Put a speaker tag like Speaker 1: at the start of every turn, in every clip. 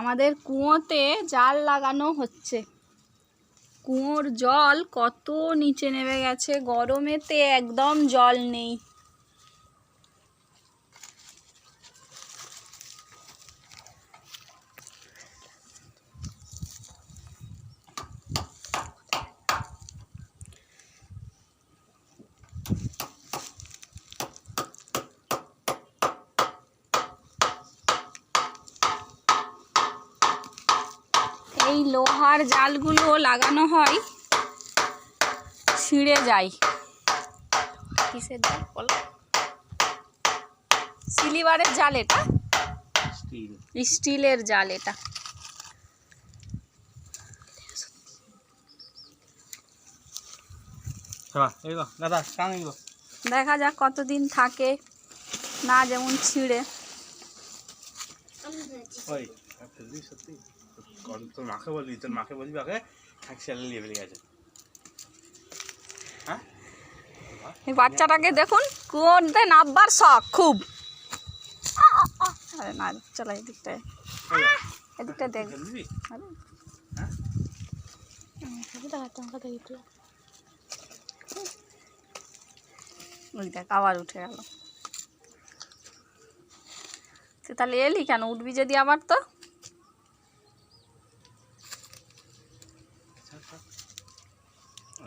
Speaker 1: আমাদের কুয়োতে জাল লাগানো হচ্ছে। কুয়োর জল কত নিচে নেমে গেছে? গরমেতে একদম জল নেই। এই লোহার জালগুলো লাগানো হয় ছিঁড়ে যায়। কিসের জাল বলো? সিলিভারের জাল এটা? স্টিলের জাল এটা।
Speaker 2: গো
Speaker 1: দেখা যাক কতদিন থাকে না যেমন ছিঁড়ে।
Speaker 2: তোর মাকে বলবি তোর মাকে বলবি আগে নিয়ে বেরিয়ে গেছে। হ্যাঁ?
Speaker 1: এই বাচ্চাটাকে দেখুন কুয়োতে নাববার শখ খুব। আরে না চলো এদিকটায়। দেখ।
Speaker 2: হ্যাঁ?
Speaker 1: ওই দেখ আবার উঠে গেল। তুই তাহলে এলি কেন? উঠবি যদি আবার তো
Speaker 2: ছাড়, ছাড়।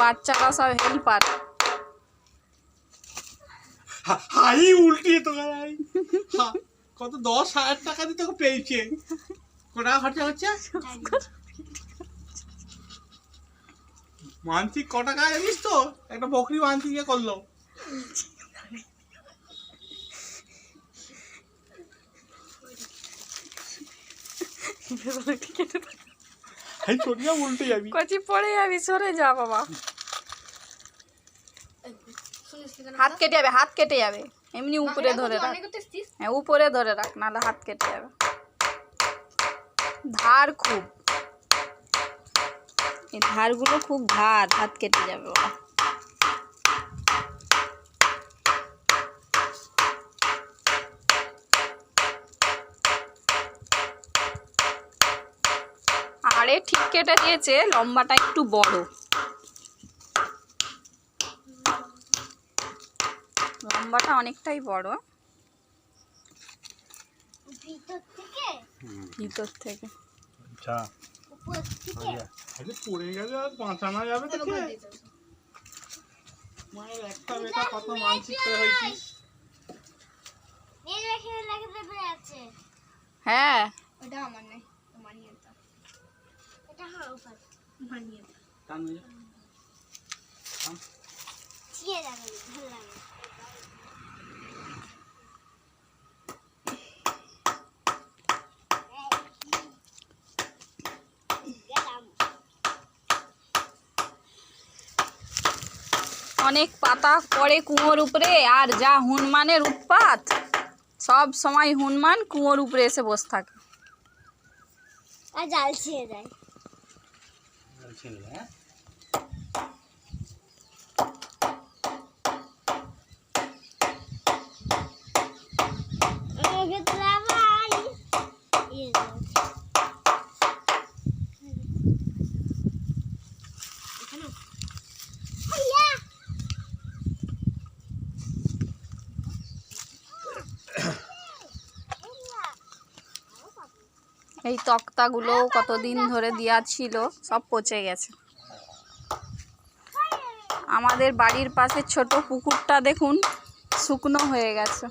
Speaker 1: বাচ্চারা সব হেল্পার।
Speaker 2: হাই উল্টিয়ে তো হা- কত দশ হাজার টাকা দিয়ে তোকে পেয়েছে। কত খরচা হচ্ছে? মানসিক ক টাকা জানিস তো? একটা বকরি মানসিক ইয়ে চটিয়া উল্টে যাবি।
Speaker 1: কচি পড়ে যাবি সরে যা বাবা। হাত কেটে যাবে হাত কেটে যাবে। এমনি উপরে ধরে রাখ। হ্যাঁ উপরে ধরে রাখ নাহলে হাত কেটে যাবে। ধার খুব। এই ধারগুলো খুব ধার হাত কেটে যাবে বাবা। আরে ঠিক কেটে দিয়েছে লম্বাটা একটু বড়। লম্বাটা অনেকটাই বড়।
Speaker 3: ভিতর থেকে?
Speaker 2: আচ্ছা।
Speaker 3: উপর থেকে?
Speaker 2: আরে পড়ে গেলে আর বাঁচানো যাবে মায়ের একটা বেটা কত হয়েছিস
Speaker 1: হ্যাঁ।
Speaker 3: ওটা আমার নিয়ে এটা আমার উপর তোমার নিয়ে দাও
Speaker 2: টান হয়ে যা।
Speaker 3: চিয়ে যাবে ভালো লাগে গেলাম
Speaker 1: অনেক পাতা পড়ে কুয়োর উপরে আর যা হনুমানের উৎপাত সব সময় হনুমান কুয়োর উপরে এসে বসে থাকে
Speaker 3: আর জাল ছিঁড়ে দেয়
Speaker 2: ছেলে, হ্যাঁ?
Speaker 3: আমাকে তো আবার ইয়ে দাও। এখানে? আইয়া!
Speaker 1: এই তক্তাগুলো কতদিন ধরে দেওয়া ছিল, সব পচে গেছে। আমাদের বাড়ির পাশে ছোট পুকুরটা দেখুন, শুকনো হয়ে গেছে।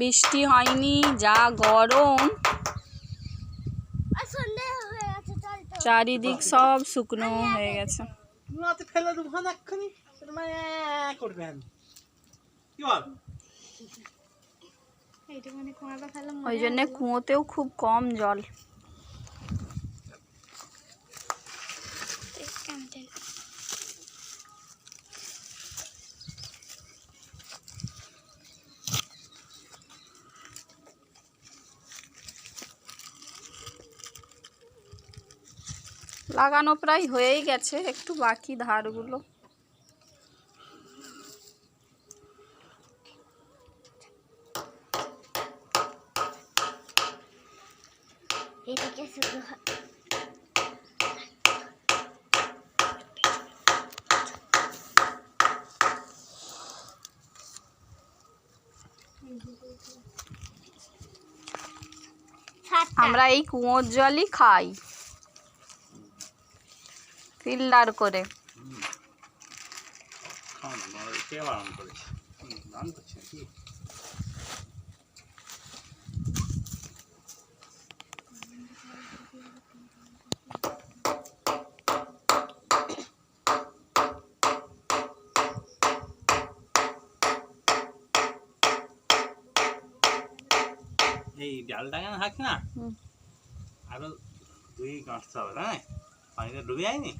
Speaker 1: বৃষ্টি হয়নি, যা গরম।
Speaker 3: হয়ে
Speaker 1: চারিদিক সব শুকনো হয়ে গেছে।
Speaker 2: ফেলে দেবো ভাত করবেন কি বল?
Speaker 1: ওই জন্যে কুয়োতেও খুব কম জল। লাগানো প্রায় হয়েই গেছে একটু বাকি ধারগুলো।
Speaker 3: এদিকে শুধু হয়।
Speaker 1: আমরা এই কুয়োর জলই খাই। ফিল্টার করে।
Speaker 2: খাও না বাবা, কে করেছে। হুম, করছে কি এই ডাল ডাঙানো থাকছে না?
Speaker 1: হুম।
Speaker 2: আরও দুই গাঁটতে হবে তাই পানিটা ডুবে। যায়নি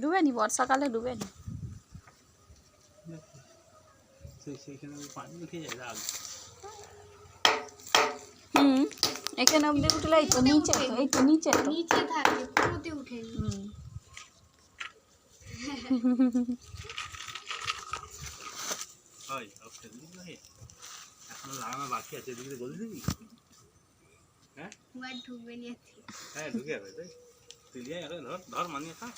Speaker 1: ডুবেনি বর্ষাকালে ডুবেনি
Speaker 2: সেই সেইখানে পানি উঠে যায় রাগ।
Speaker 1: হুম এখানে অব্দি উঠলে এই তো নিচে তো এই তো নিচে তো।
Speaker 3: নিচে থাকে উঠেনি
Speaker 1: হুম
Speaker 2: না। এখন লাগানো বাকি আছে দিবি? হ্যাঁ?
Speaker 3: ঢুকবে
Speaker 2: হ্যাঁ ঢুকে যাবে তাই তুই ধর ধর মানিয়ে খা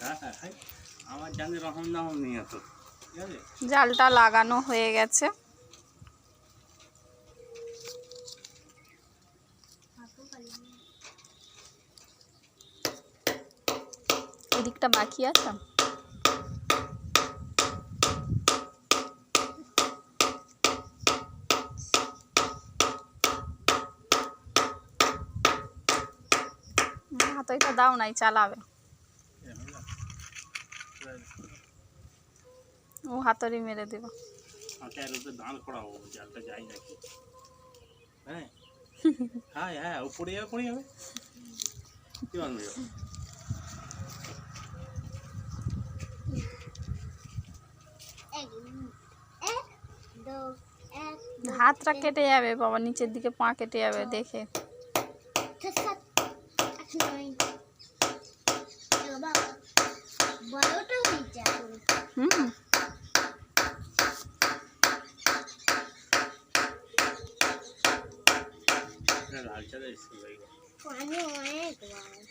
Speaker 2: হ্যাঁ হ্যাঁ আমার জানি রহম নাহম নিয়ে তো
Speaker 1: জালটা লাগানো হয়ে গেছে। এদিকটা বাকি আছে হাতইটা দাও নাই চালাবে। ও হাতড়ি মেরে দেবো।
Speaker 2: হাতের উপরে জালটা যাই নাকি। হ্যাঁ? হ্যাঁ হ্যাঁ ও যাবে পড়ে যাবে। কি
Speaker 1: হাতটা কেটে যাবে বাবা নিচের দিকে পা কেটে যাবে দেখে।
Speaker 3: ছয়, সাত আট নয় এ বাবা বড়টা হয়েছে এখন
Speaker 1: হুম
Speaker 2: লাল চালে স্কুল হয়ে গেল
Speaker 3: পানি অনেক বার